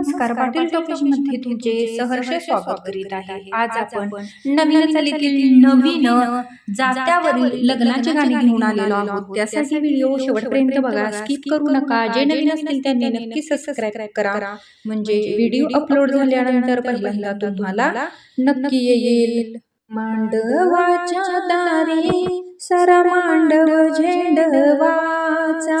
नमस्कार पाटील टॉकीजमध्ये तुमचे सहर्ष स्वागत करीत आहे. आज आपण नवीन चालीतील नवीन जात्यावरील लग्नाची गाणी घेऊन आलेलो आहोत. त्यासाठी व्हिडिओ शेवटपर्यंत बघा. स्किप करू नका. जे नवीन असतील त्यांनी नक्की सबस्क्राईब करा. म्हणजे व्हिडिओ अपलोड झाल्यानंतर पहिल्यांदा तुम्हाला नक्की येईल. मांडवाच्या दारी सरा मांडव झेंडवाचा.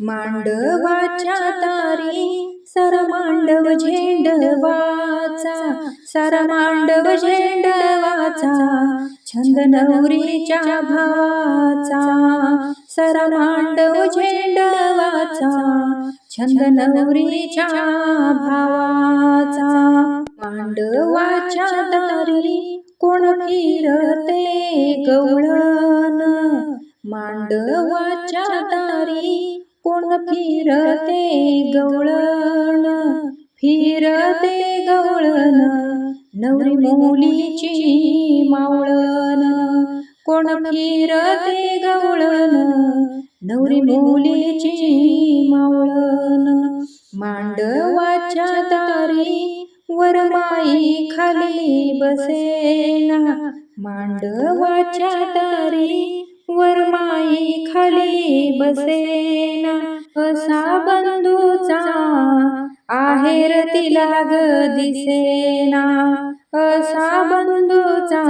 मांडवाच्या तारी सर मांडव झेंडवाचा सर मांडव झेंडवाचा छंद नवरीच्या भावाचा सर मांडव झेंडवाचा छंद नवरीच्या भावाचा. मांडवाच्या तारी कोण फिरते गवळण? मांडवा फिरते गवळण फिरते गवळण नवरी मुलीची मावळण. कोण फिरते गवळण नवरी मुलीची मावळण. मांडवाच्या वर वरमाई खाली बसेना. मांडवाच्या वर वरमाई खाली बसेना. असा बंधूचा आहेर तिला ग दिसेना. असा बंधूचा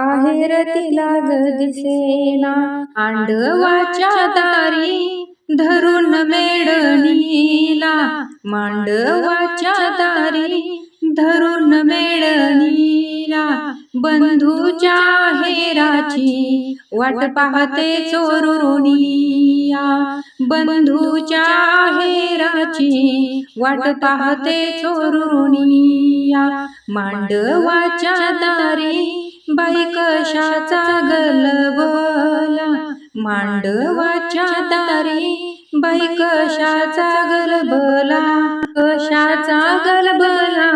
आहेर तिला ग दिसेना. आंडवाच्या दारी धरून मेडणीला मांडवाच्या दारी धरून मेडणीला बंधूच्या हेराची वाट पाहते या बंधूच्या हेराची वाट पाहते चोरुनिया मांडवाच्या दारी बाई कशाचा गलबला. मांडवाच्या दारी बाई कशाचा गलबला. कशाचा गलबला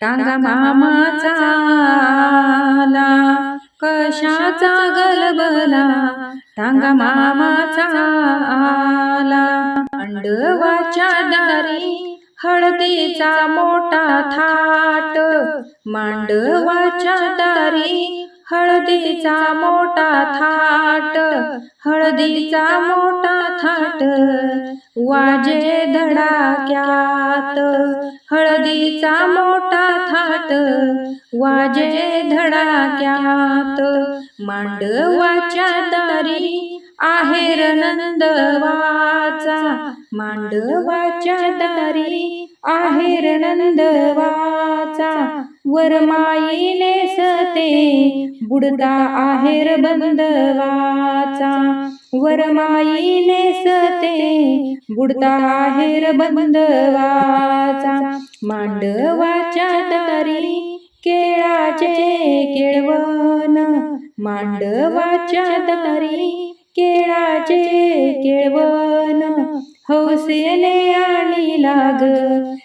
टांगा मामाचा आला. कशाचा गलबला टांगा मामा आला मांडवाच्या दारी हळदीचा मोठा थाट. मांडवाच्या दारी हळदीचा मोठा थाट हळदीचा मोठा थाट वाजे धडाक्यात. हळदीचा मोठा थाट वाजे धडाक्यात. मांडवाच्या दारी आहेर नंदवाचा मांडवाच्या दारी आहेर नंदवाचा वरमाईने सते बुडता आहेर बंदवाचा वरमाईने सते बुडता आहेर बंदवाचा मांडवाच्या दारी केळाचे केळवण. मांडवाच्या दारी केळाचे केळवण. हौसेने आणी लाग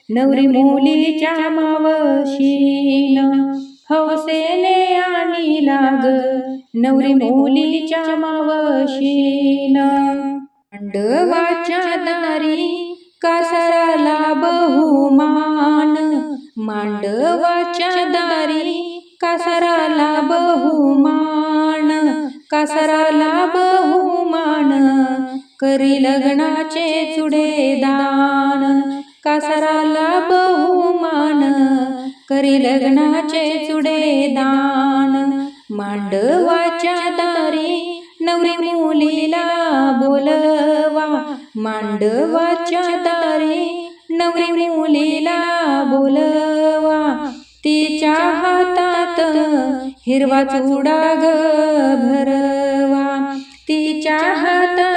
नवरी मुलीच्या मावशीन. हौसेने आणि लाग नवरी मुलीच्या मावशीन. मांडवाच्या दारी कासाराला बहुमान मांडवाच्या दारी कासाराला बहुमान कासाराला बहुमान. करी लग्नाचे चुडे दान कासाराला बहुमान करी लग्नाचे चुडे दान मांडवाच्या दारी नवरी मुलीला बोलवा मांडवाच्या दारी नवरी मुलीला बोलवा तिच्या हातात हिरवा चुडा ग भरवा तिच्या हातात